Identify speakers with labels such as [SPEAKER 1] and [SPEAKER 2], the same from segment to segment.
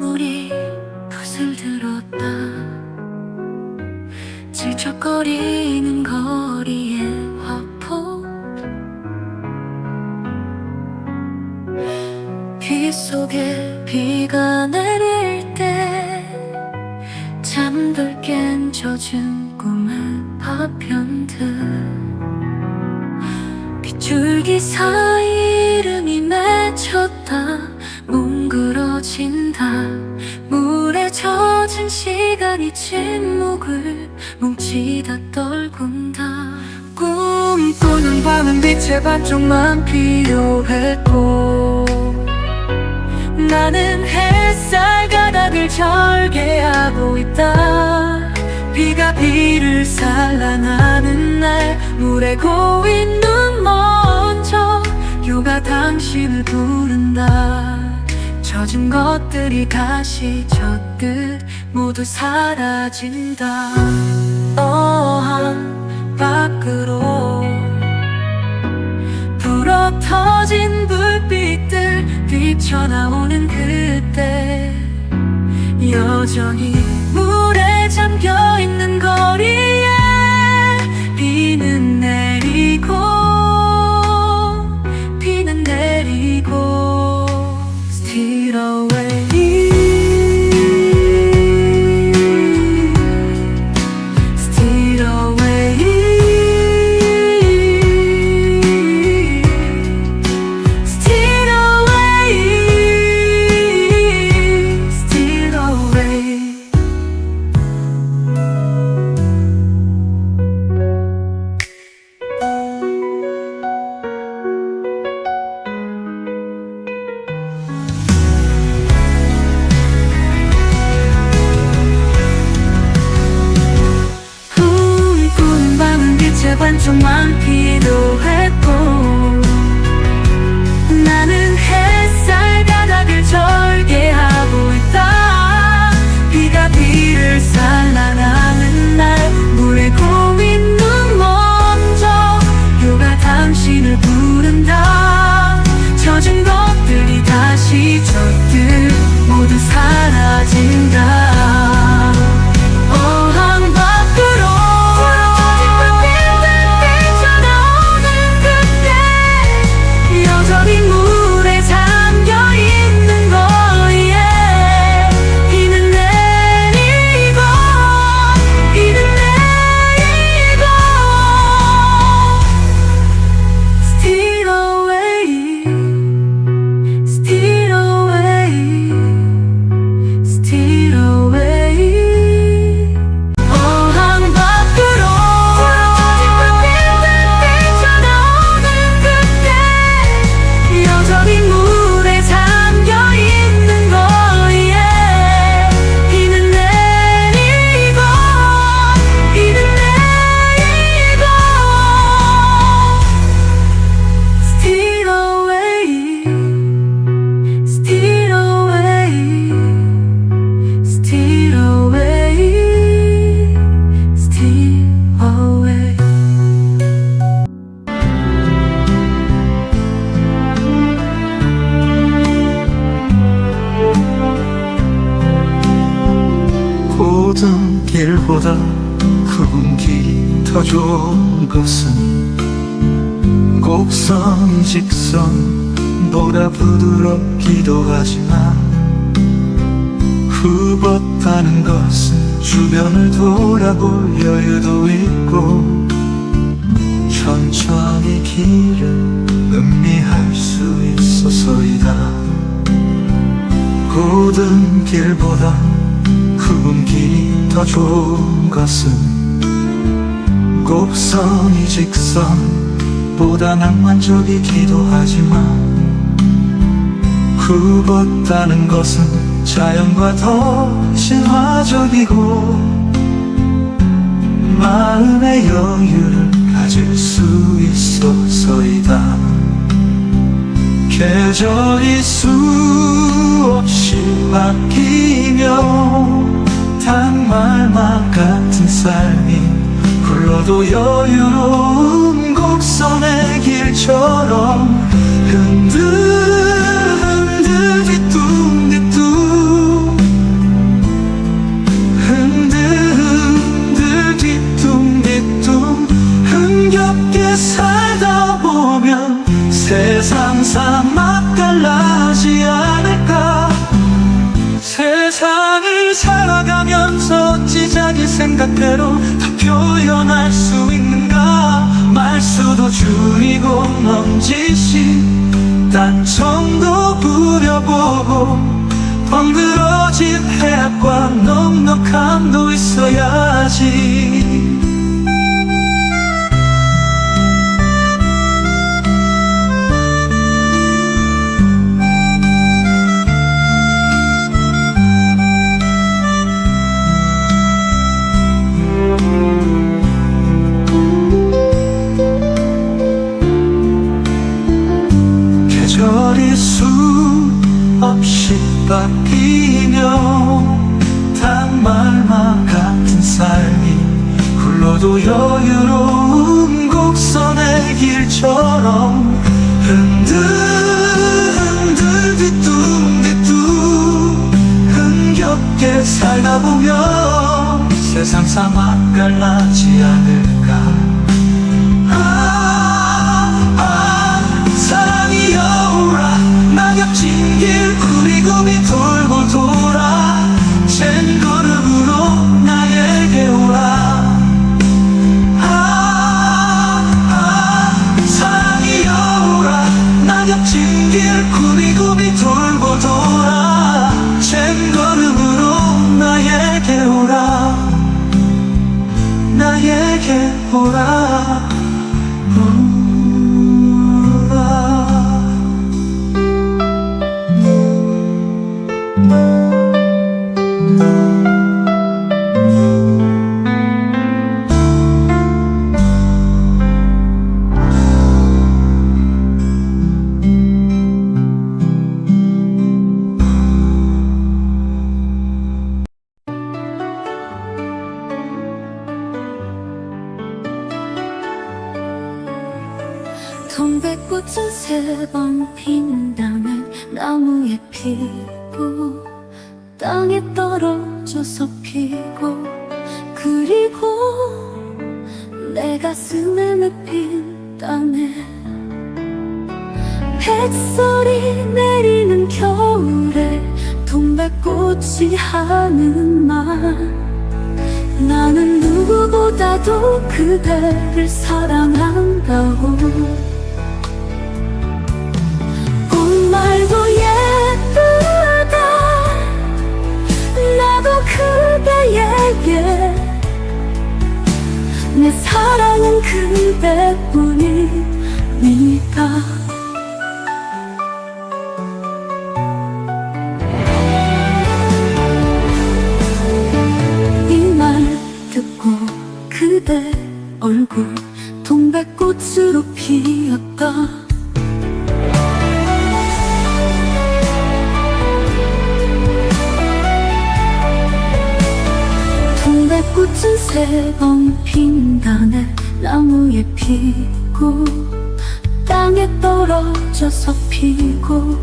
[SPEAKER 1] 방울이 붓을 들었다. 질척거리 시간이 침묵을 뭉치다 떨군다.
[SPEAKER 2] 꿈꾸는 밤은 빛의 반쪽만 필요했고 나는 햇살 가닥을 절개하고 있다. 비가 비를 살라나는 날 물에 고인 눈 먼저 요가 당신을 부른다. 젖은 것들이 가시 젖듯 모두 사라진다. 어항 밖으로 불어 터진 불빛들 비쳐나오는 그때 여전히 물에 잠겨 있는 거리
[SPEAKER 3] 좋은 것은 곡선 직선 보다 부드럽기도 하지만 후벗다는 것은 주변을 돌아볼 여유도 있고 천천히 길을 음미할 수 있어서이다. 고든 길보다 굵은 길이 더 좋은 것은 곡선이 직선보다 낭만적이기도 하지만 굽었다는 것은 자연과 더 신화적이고 마음의 여유를 가질 수 있어서이다. 계절이 수없이 바뀌며 단말만 같은 삶이 불러도 여유로운 곡선의 길처럼 흔들 흔들 뒤뚱뒤뚱 흔들 흔들 뒤뚱뒤뚱 흥겹게 살다 보면 세상 사막 달라지 않 생각대로 다 표현할 수 있는가? 말수도 줄이고 넘짓이 단청도 부려보고 덩그러진 해악과 넉넉함도 있어야지 굴러도 여유로운 곡선의 길처럼 흔들 흔들 뒤뚱뒤뚱 흥겹게 살다 보면 세상 사막 갈라지 않을까. 아, 아, 사랑이 여우라 낙엽진 길 구리구리 돌고
[SPEAKER 2] 누구보다도 그대를 사랑한다고. 꽃말도 예쁘다. 나도 그대에게 내 사랑은 그대뿐입니다 꽃은 세 번 핀다네. 나무에 피고 땅에 떨어져서 피고.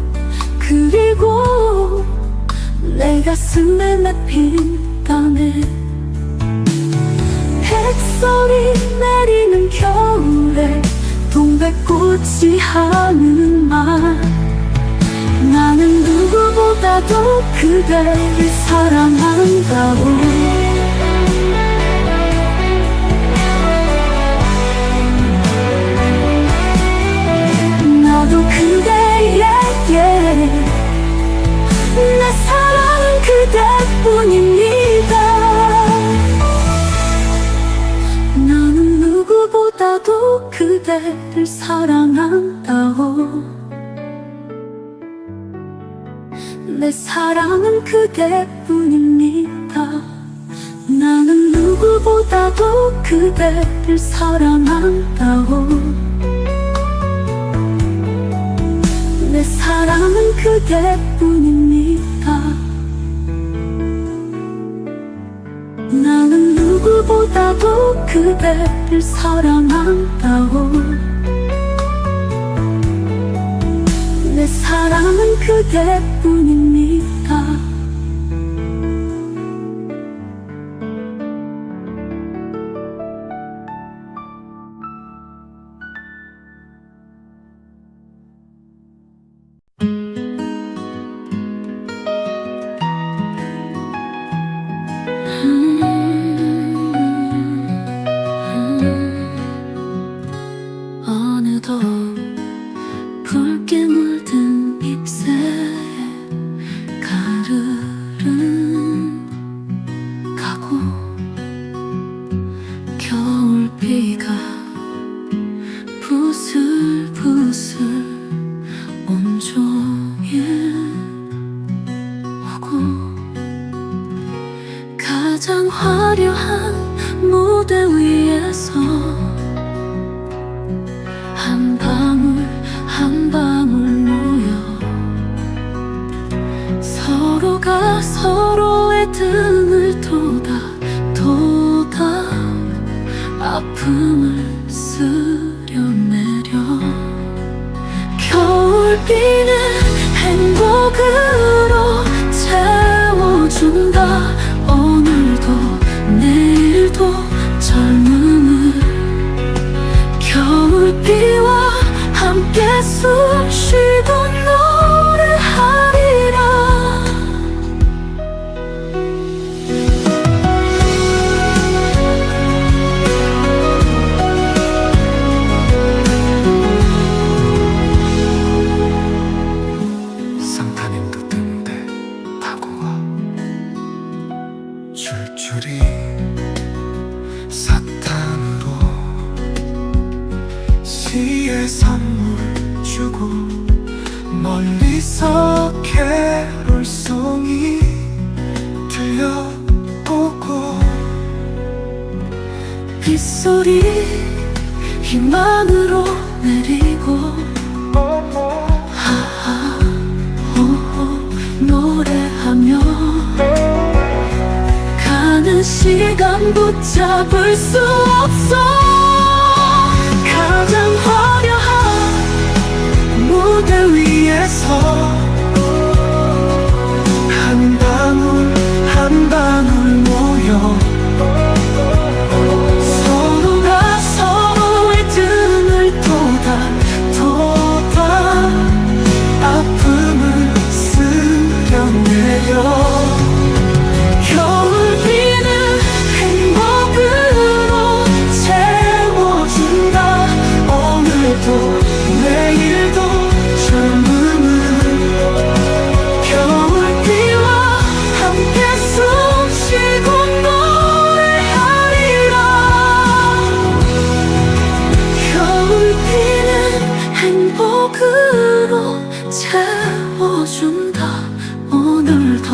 [SPEAKER 2] 그리고 내 가슴에 땀에 햇살이 내리는 겨울에 동백꽃이 하는 말. 나는 누구보다도 그대를 사랑한다고 그대를 사랑한다고 내 사랑은 그대뿐입니다. 나는 누구보다도 그대를 사랑한다고 내 사랑은 그대뿐입니다 누구보다도 그대를 사랑한다고. 내 사랑은 그대뿐입 비는 행복으
[SPEAKER 3] 줄줄이 사탕으로 시의 선물 주고 멀리서 캐롤송이 들려오고
[SPEAKER 2] 빗소리 희망으로 내리 시간 붙잡을 수 없어
[SPEAKER 3] 채워준다. 오늘도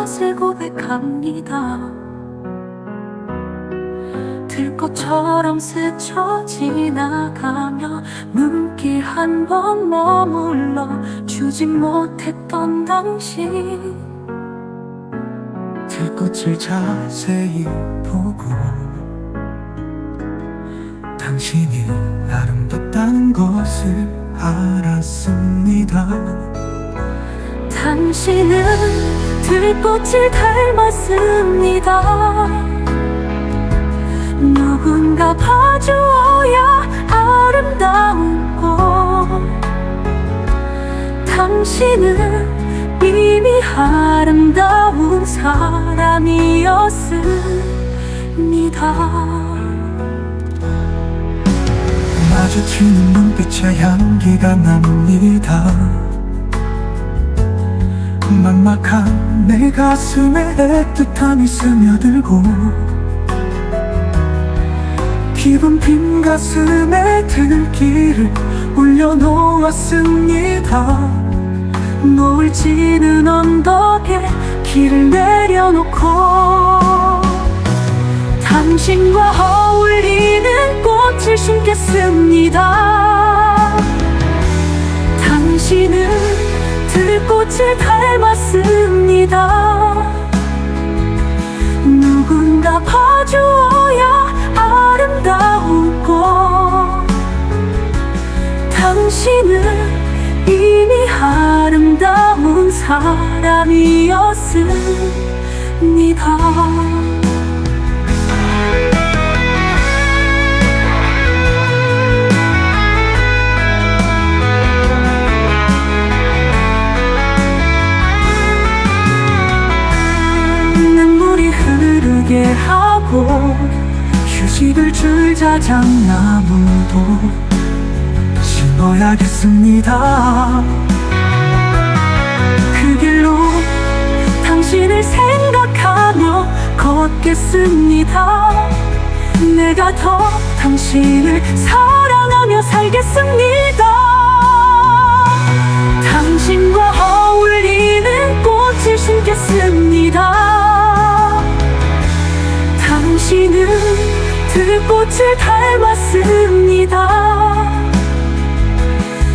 [SPEAKER 2] 것을 고백합니다. 들꽃처럼 스쳐 지나가며 눈길 한 번 머물러 주지 못했던 당신
[SPEAKER 3] 들꽃을 자세히 보고 당신이 아름답다는 것을 알았습니다.
[SPEAKER 2] 당신은 들꽃을 닮았습니다. 누군가 봐주어야 아름다운 꽃. 당신은 이미 아름다운 사람이었습니다.
[SPEAKER 3] 마주치는 눈빛에 향기가 납니다 막막한 내 가슴에 애틋함이 스며들고 지금 빈 가슴에 들길을 올려놓았습니다.
[SPEAKER 2] 노을 지는 언덕에 길을 내려놓고 당신과 어울리는 꽃을 심겠습니다. 당신은 들꽃을 닮았습니다 누군가 봐주어야 아름다운 꽃 당신은 이미 아름다운 사람이었습니다. 흐르게 하고 휴식을 줄 자작나무도
[SPEAKER 3] 심어야겠습니다
[SPEAKER 2] 그 길로 당신을 생각하며 걷겠습니다. 내가 더 당신을 사랑하며 살겠습니다. 당신과 어울리는 꽃을 심겠습니다. 들꽃을 닮았습니다.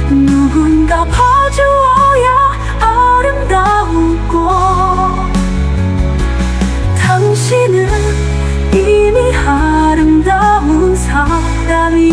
[SPEAKER 2] 누군가 봐주어야 아름다운 꽃 당신은 이미 아름다운 사람이었습니다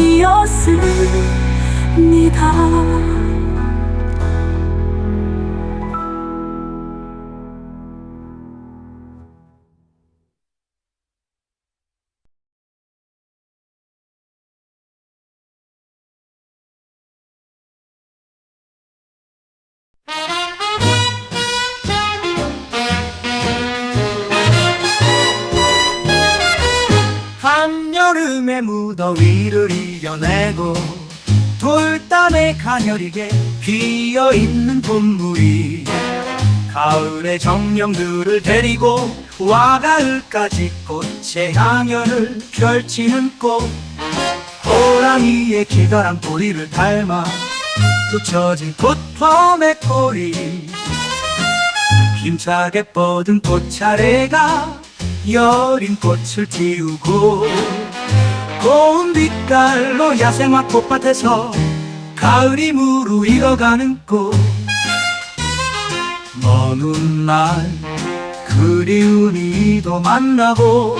[SPEAKER 3] 돌담에 가녀리게 피어있는 봄물이 가을의 정령들을 데리고 와가을까지 꽃의 향연을 펼치는 꽃. 호랑이의 기다란 꼬리를 닮아 쫓혀진 꽃범의 꼬리. 힘차게 뻗은 꽃차례가 여린 꽃을 띄우고 고운 빛깔로 야생화 꽃밭에서 가을이 무르익어가는 꽃. 먼 훗날 그리운 이도 만나고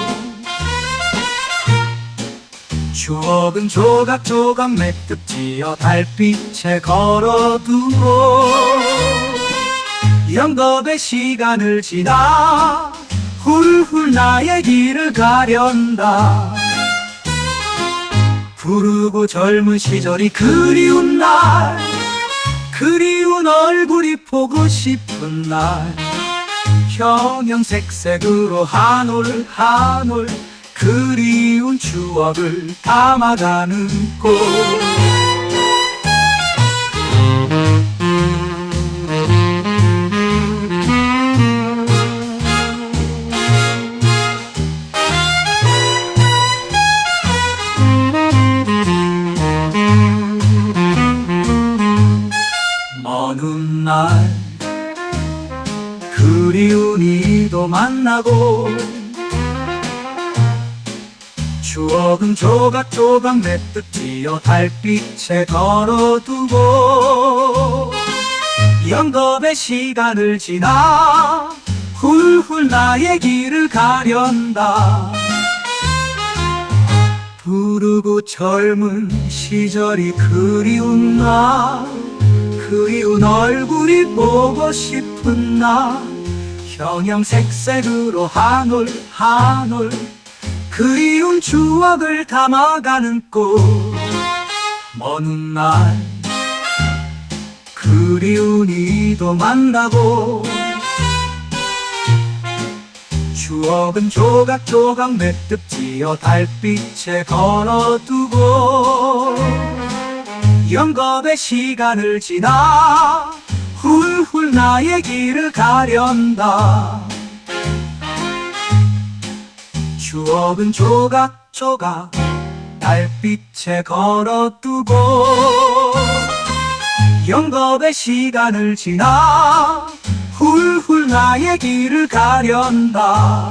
[SPEAKER 3] 추억은 조각조각 매듭 지어 달빛에 걸어두고 영겁의 시간을 지나 훌훌 나의 길을 가련다 부르고 젊은 시절이 그리운 날 그리운 얼굴이 보고 싶은 날. 형형색색으로 한 올 한 올 그리운 추억을 담아가는 꽃 조각조각 매듭 지어 달빛에 걸어두고 영겁의 시간을 지나 훌훌 나의 길을 가련다. 부르고 젊은 시절이 그리운 나 그리운 얼굴이 보고 싶은 나 형형색색으로 한올 한올 그리운 추억을 담아가는 꽃먼 훗날 그리운 이도 만나고 추억은 조각조각 매듭 지어 달빛에 걸어두고 영겁의 시간을 지나 훌훌 나의 길을 가련다 추억은 조각조각. 달빛에 걸어두고 영겁의 시간을 지나 훌훌 나의 길을 가련다.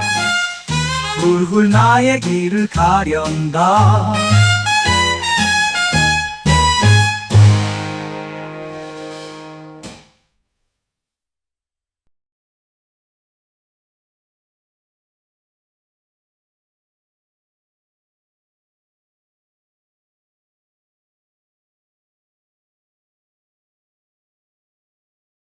[SPEAKER 3] 훌훌 나의 길을 가련다